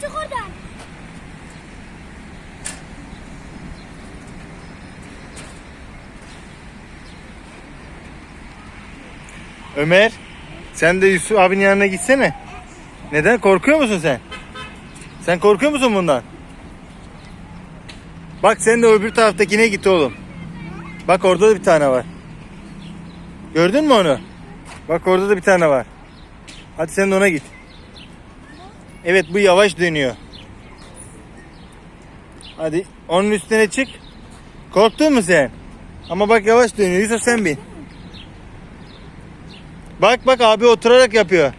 Çık oradan. Ömer sen de Yusuf abinin yanına gitsene. Neden? Korkuyor musun sen? Sen korkuyor musun bundan? Bak sen de öbür taraftakine git oğlum. Bak orada da bir tane var. Gördün mü onu? Bak orada da bir tane var. Hadi sen de ona git. Evet bu yavaş dönüyor. Hadi onun üstüne çık. Korktun mu sen? Ama bak yavaş dönüyor. Yusuf sen bin. Bak bak abi oturarak yapıyor.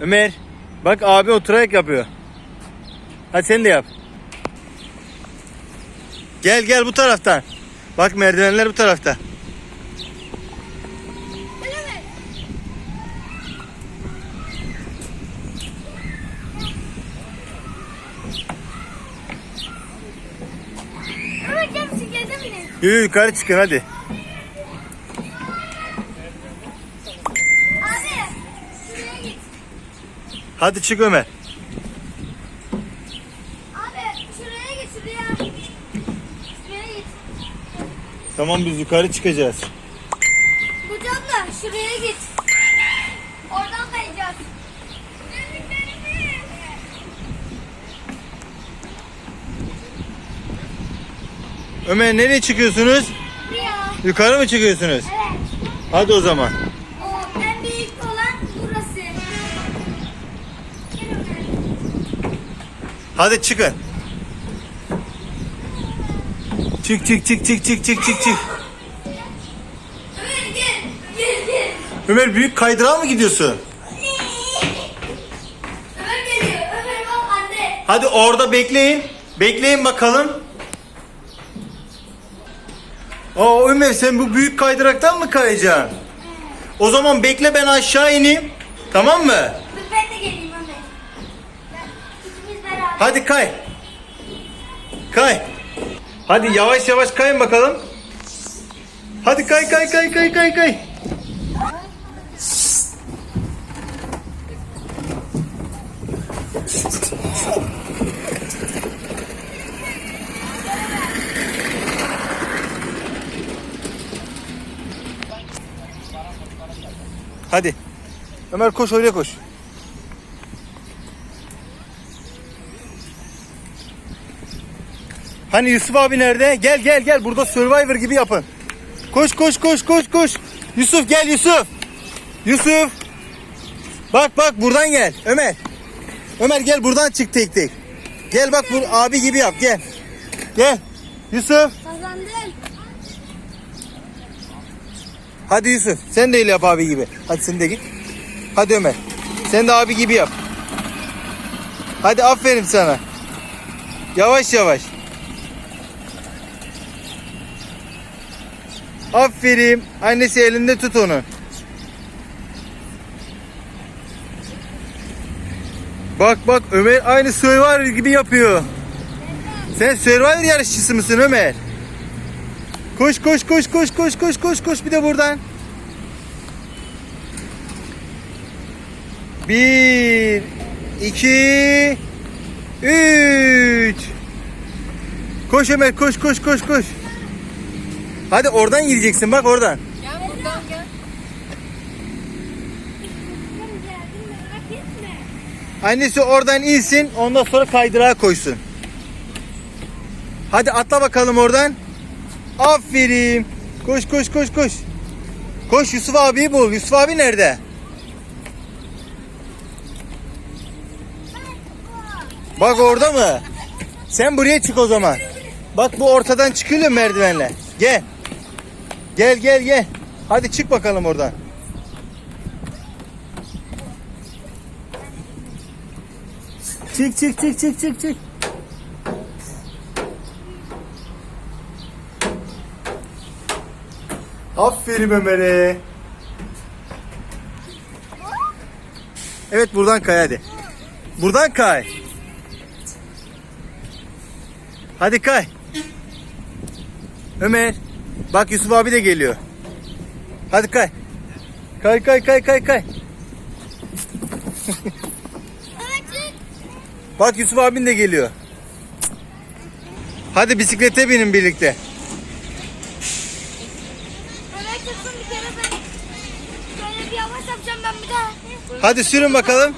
Ömer bak abi oturarak yapıyor. Hadi sen de yap. Gel gel bu taraftan. Bak merdivenler bu tarafta. Ömer. Ömer gel bisiklete binin. Yürü yukarı çıkın hadi. Abi şuraya git. Hadi çık Ömer. Abi şuraya git şuraya. Şuraya git. Tamam biz yukarı çıkacağız. Hocam da şuraya git. Oradan kayacağız. Ömer nereye çıkıyorsunuz? Buraya. Yukarı mı çıkıyorsunuz? Evet. Hadi o zaman. O en büyük olan burası. Gel Ömer. Hadi çıkın. Çık çık çık çık çık çık çık çık. Ömer gel. Gel gel. Ömer büyük kaydırağa mı gidiyorsun? Ömer geliyor. Ömer bak anne. Hadi orada bekleyin. Bekleyin bakalım. Aa Ömer sen bu büyük kaydıraktan mı kayacaksın? O zaman bekle ben aşağı ineyim. Tamam mı? Dur ben de geleyim Ömer. Ben- İkimiz beraber. Hadi kay. Kay. Hadi yavaş yavaş kayın bakalım. Hadi kay kay kay kay kay kay. Hadi. Ömer koş oraya koş. Hani Yusuf abi nerede? Gel gel gel burada Survivor gibi yapın. Koş koş koş koş koş. Yusuf gel Yusuf. Yusuf. Bak bak buradan gel Ömer. Ömer gel buradan çık tek tek. Gel bak bu abi gibi yap gel. Gel. Yusuf. Kazandın. Hadi Yusuf sen de öyle yap abi gibi. Hadi sen de git. Hadi Ömer. Sen de abi gibi yap. Hadi aferin sana. Yavaş yavaş. Aferin. Annesi elinde tut onu. Bak bak Ömer aynı Survivor gibi yapıyor. Sen Survivor yarışçısı mısın Ömer? Koş koş koş koş koş koş koş koş bir de buradan. Bir, iki, üç. Koş Ömer koş koş koş koş. Hadi oradan gideceksin bak oradan. Gel buradan gel. Annesi oradan insin ondan sonra kaydırağa koysun. Hadi atla bakalım oradan. Aferin. Koş koş koş koş. Koş Yusuf abiyi bul. Yusuf abi nerede? Bak orada mı? Sen buraya çık o zaman. Bak bu ortadan çıkıyor merdivenle. Gel. Gel gel gel. Hadi çık bakalım oradan. Çık çık çık çık çık çık. Aferin Ömer'e. Evet buradan kay hadi. Buradan kay. Hadi kay. Ömer. Bak Yusuf abi de geliyor. Hadi kay. Kay kay kay kay kay. Bak Yusuf abin de geliyor. Hadi bisiklete binin birlikte. Yapacağım ben bir daha. Hadi sürün bakalım.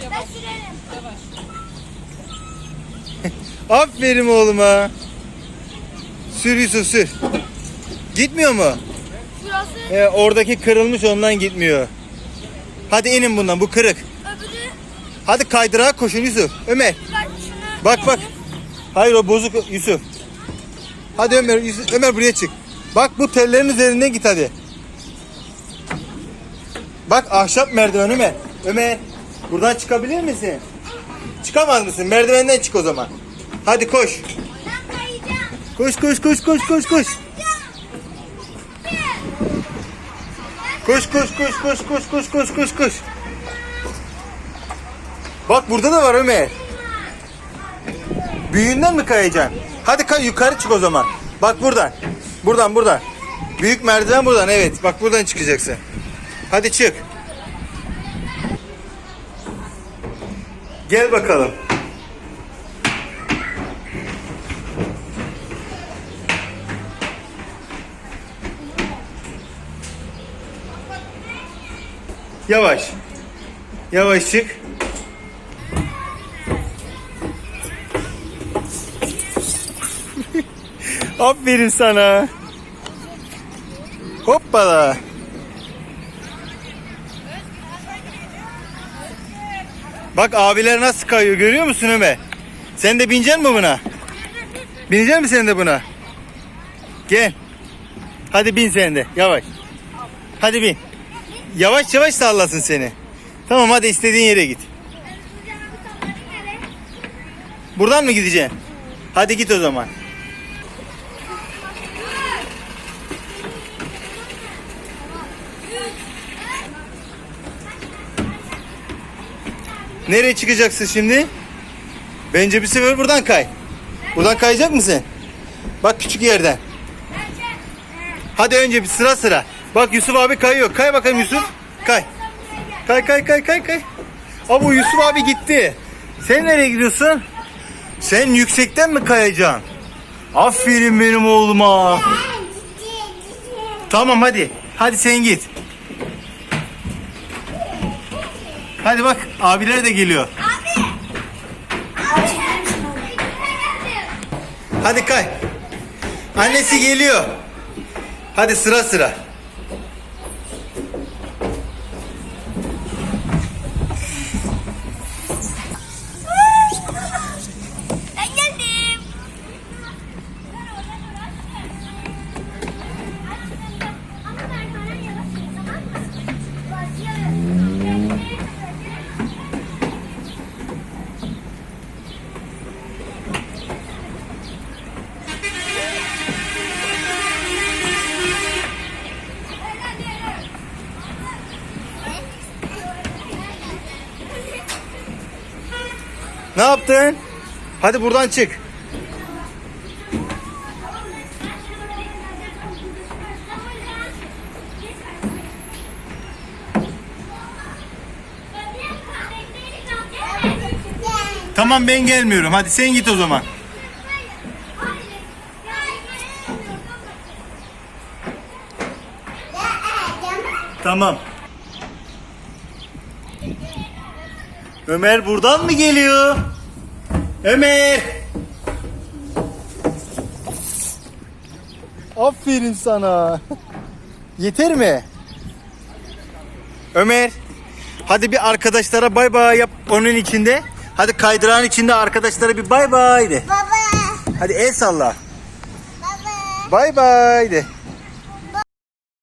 Ben sürerim. Aferin oğluma. Sür Yusuf sür. Gitmiyor mu? Şurası Ee, oradaki kırılmış ondan gitmiyor. Hadi inin bundan bu kırık. öbürü. Hadi kaydırağa koşun Yusuf. Ömer. Şunu. Bak bak. Hayır o bozuk Yusuf. Hadi Ömer, Yusuf, Ömer buraya çık. Bak bu tellerin üzerinden git hadi. Bak ahşap merdiven Ömer. Ömer buradan çıkabilir misin? Çıkamaz mısın? Merdivenden çık o zaman. Hadi koş. Koş koş koş koş koş koş. Koş koş koş koş koş koş koş koş koş. Bak burada da var Ömer. Büyüğünden mi kayacaksın? Hadi kay yukarı çık o zaman. Bak buradan. Buradan buradan. Büyük merdiven buradan evet. Bak buradan çıkacaksın. Hadi çık. Gel bakalım. Yavaş. Yavaş çık. Aferin sana. Hoppala. Bak abiler nasıl kayıyor görüyor musun Ömer? Sen de binecek mi buna? Binecek misin sen de buna? Gel. Hadi bin sen de yavaş. Hadi bin. Yavaş yavaş sallasın seni. Tamam hadi istediğin yere git. Buradan mı gideceksin? Hadi git o zaman. Nereye çıkacaksın şimdi? Bence bir sefer buradan kay. Buradan kayacak mısın? Bak küçük yerden. Hadi önce bir sıra sıra. Bak Yusuf abi kayıyor. Kay bakalım Yusuf. Kay. Kay kay kay kay kay. Ama Yusuf abi gitti. Sen nereye gidiyorsun? Sen yüksekten mi kayacaksın? Aferin benim oğluma. Tamam hadi. Hadi sen git. Hadi bak abiler de geliyor. Abi. Abi. Hadi kay. Annesi geliyor. Hadi sıra sıra. Ne yaptın? Hadi buradan çık. Tamam ben gelmiyorum. Hadi sen git o zaman. Tamam. Ömer buradan mı geliyor? Ömer! Aferin sana. Yeter mi? Ömer, hadi bir arkadaşlara bay bay yap onun içinde. Hadi kaydırağın içinde arkadaşlara bir bay bay de. Baba. Hadi el salla. Baba. Bay bay de.